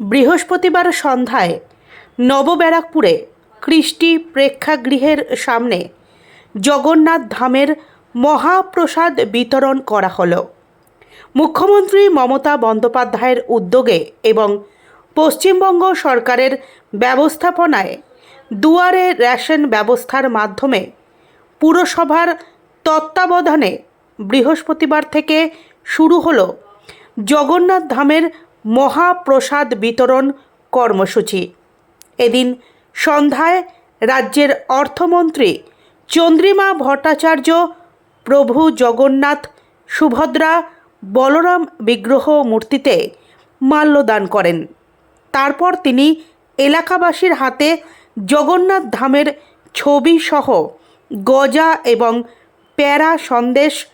বৃহস্পতিবার সন্ধ্যায় নবব্যারাকপুরে কৃষ্টি প্রেক্ষাগৃহের সামনে জগন্নাথ ধামের মহাপ্রসাদ বিতরণ করা হলো। মুখ্যমন্ত্রী মমতা বন্দ্যোপাধ্যায়ের উদ্যোগে এবং পশ্চিমবঙ্গ সরকারের ব্যবস্থাপনায় দুয়ারে রেশন ব্যবস্থার মাধ্যমে পুরসভার তত্ত্বাবধানে বৃহস্পতিবার থেকে শুরু হলো জগন্নাথ ধামের মহাপ্রসাদ বিতরণ কর্মসূচি। এদিন সন্ধ্যায় রাজ্যের অর্থমন্ত্রী চন্দ্রিমা ভট্টাচার্য, প্রভু জগন্নাথ, সুভদ্রা, বলরাম বিগ্রহ মূর্তিতে মাল্যদান করেন। তারপর তিনি এলাকাবাসীর হাতে জগন্নাথ ধামের ছবি সহ গজা এবং প্যারা সন্দেশ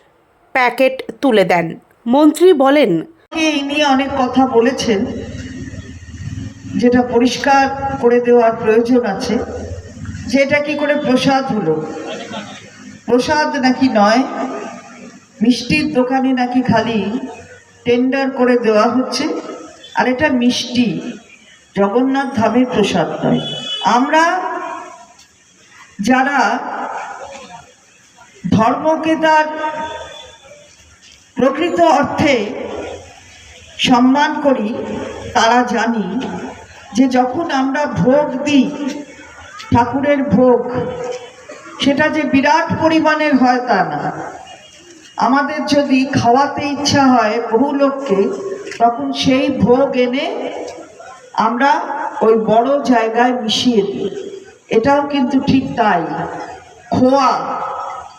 প্যাকেট তুলে দেন। মন্ত্রী বলেন এই নিয়ে অনেক কথা বলেছেন, যেটা পরিষ্কার করে দেওয়ার প্রয়োজন আছে, যে এটা কি করে প্রসাদ হলো? প্রসাদ নাকি নয়? মিষ্টির দোকানে নাকি খালি টেন্ডার করে দেওয়া হচ্ছে? আর এটা মিষ্টি, জগন্নাথ ধামের প্রসাদ নয়। আমরা যারা ধর্মকে তার প্রকৃত অর্থে সম্মান করি, তারা জানি যে যখন আমরা ভোগ দিই, ঠাকুরের ভোগ, সেটা যে বিরাট পরিমাণের হয় তা না। আমাদের যদি খাওয়াতে ইচ্ছা হয় বহু লোককে, তখন সেই ভোগ এনে আমরা ওই বড় জায়গায় মিশিয়ে দিই। এটাও কিন্তু ঠিক তাই। খোয়া,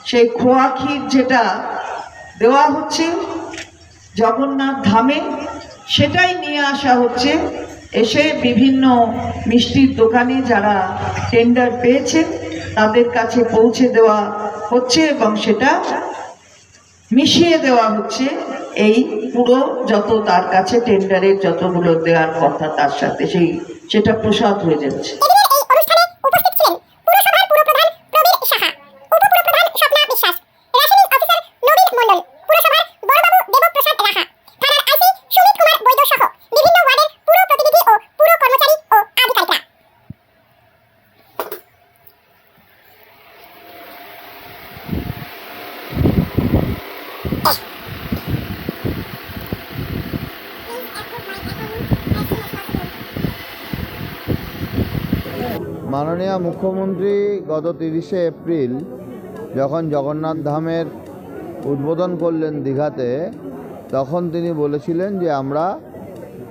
সেই খোয়া ক্ষীর যেটা দেওয়া হচ্ছে জগন্নাথ ধামে সেটাই নিয়ে আসা হচ্ছে। এসে বিভিন্ন মিষ্টির দোকানে যারা টেন্ডার পেয়েছেন, তাদের কাছে পৌঁছে দেওয়া হচ্ছে এবং সেটা মিশিয়ে দেওয়া হচ্ছে। এই পুরো যত তার কাছে টেন্ডারের যতগুলো দেওয়ার কথা তার সাথে সেই, সেটা প্রসাদ হয়ে যাচ্ছে। মাননীয় মুখ্যমন্ত্রী গত তিরিশে এপ্রিল যখন জগন্নাথ ধামের উদ্বোধন করলেন দীঘাতে, তখন তিনি বলেছিলেন যে আমরা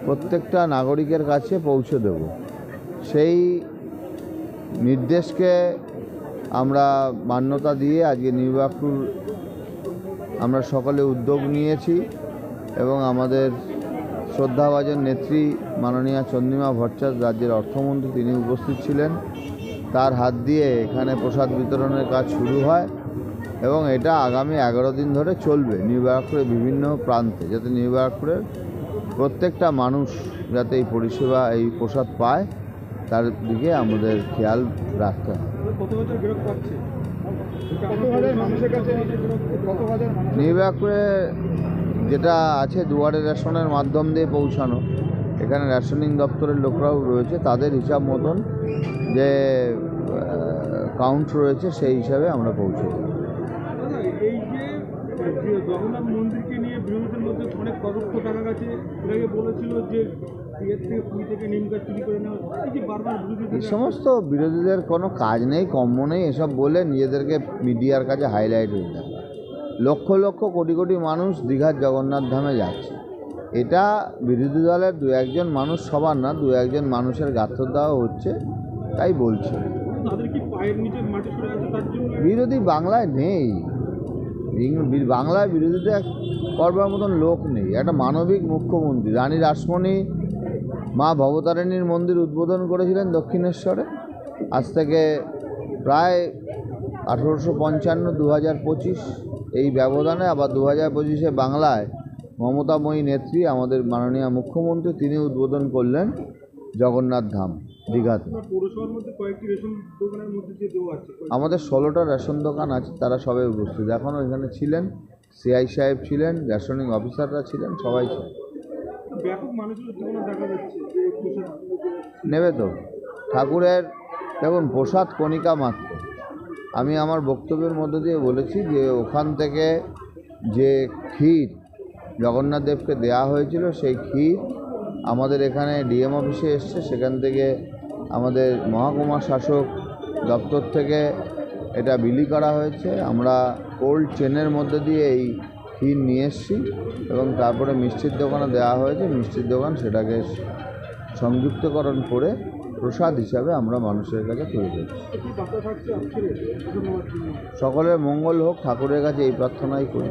প্রত্যেকটা নাগরিকের কাছে পৌঁছে দেব। সেই নির্দেশকে আমরা মান্যতা দিয়ে আজকে নিউবাকুর আমরা সকলে উদ্যোগ নিয়েছি এবং আমাদের শ্রদ্ধাভাজন নেত্রী মাননীয়া চন্দ্রিমা ভট্টাচার্য, রাজ্যের অর্থমন্ত্রী, তিনি উপস্থিত ছিলেন। তার হাত দিয়ে এখানে প্রসাদ বিতরণের কাজ শুরু হয় এবং এটা আগামী এগারো দিন ধরে চলবে। নিউ ব্যারাকপুরের বিভিন্ন প্রান্তে, যাতে নিউ ব্যারাকপুরের প্রত্যেকটা মানুষ যাতে এই পরিষেবা, এই প্রসাদ পায়, তার দিকে আমাদের খেয়াল রাখতে হবে। নিউ ব্যারাকপুরে যেটা আছে দুয়ারে রেশনের মাধ্যম দিয়ে পৌঁছানো। এখানে রেশনিং দপ্তরের লোকরাও রয়েছে তাদের হিসাব মতন যে কাউন্ট রয়েছে সেই হিসাবে আমরা পৌঁছে এই যে যে জগন্নাথ মন্দিরকে নিয়ে বিরোধীদের মধ্যে অনেক কদক্ষ টাকা গেছে। এটাকে বলেছিল যে ইয়ের থেকে পুরী থেকে নিম গাছ চুরি করে নেওয়া এই সমস্ত বিরোধীদের কোনো কাজ নেই কম্য নেই এসব বলে নিজেদেরকে মিডিয়ার কাছে হাইলাইট হয়ে যায়। লক্ষ লক্ষ কোটি কোটি মানুষ দীঘার জগন্নাথ ধামে যাচ্ছে। এটা বিরোধী দলের দু একজন মানুষ সবার না দু একজন মানুষের গাত্র দেওয়া হচ্ছে তাই বলছে। বিরোধী বাংলায় নেই। বাংলায় বিরোধিতা করবার মতন লোক নেই। একটা মানবিক মুখ্যমন্ত্রী রানী রাসমণি মা ভবতারিণীর মন্দির উদ্বোধন করেছিলেন দক্ষিণেশ্বরে। আজ থেকে প্রায় আঠেরোশো পঞ্চান্ন দু হাজার পঁচিশ এই ব্যবধানে আবার দু হাজার পঁচিশে বাংলায় মমতাময়ী নেত্রী আমাদের মাননীয় মুখ্যমন্ত্রী তিনি উদ্বোধন করলেন জগন্নাথ ধাম দীঘাতে। আমাদের ষোলোটা রেশন দোকান আছে তারা সবাই উপস্থিত। এখনও এখানে ছিলেন সিআই সাহেব ছিলেন রেশনিং অফিসাররা ছিলেন সবাই ছিলেন। নেবে তো। ঠাকুরের দেখুন প্রসাদ কণিকা মাত্র। আমি আমার বক্তব্যের মধ্য দিয়ে বলেছি যে ওখান থেকে যে ক্ষীর জগন্নাথ দেবকে দেওয়া হয়েছিল, সেই ক্ষীর আমাদের এখানে ডিএম অফিসে এসছে। সেখান থেকে আমাদের মহাকুমার শাসক দপ্তর থেকে এটা বিলি করা হয়েছে। আমরা কোল্ড চেনের মধ্যে দিয়ে এই ক্ষীর নিয়ে এসেছি এবং তারপরে মিষ্টির দোকানে দেওয়া হয়েছে। মিষ্টির দোকান সেটাকে সংযুক্তকরণ করে প্রসাদ হিসাবে আমরা মানুষের কাছে তুলে ধন্যবাদ সকলের মঙ্গল হোক, ঠাকুরের কাছে এই প্রার্থনাই করি।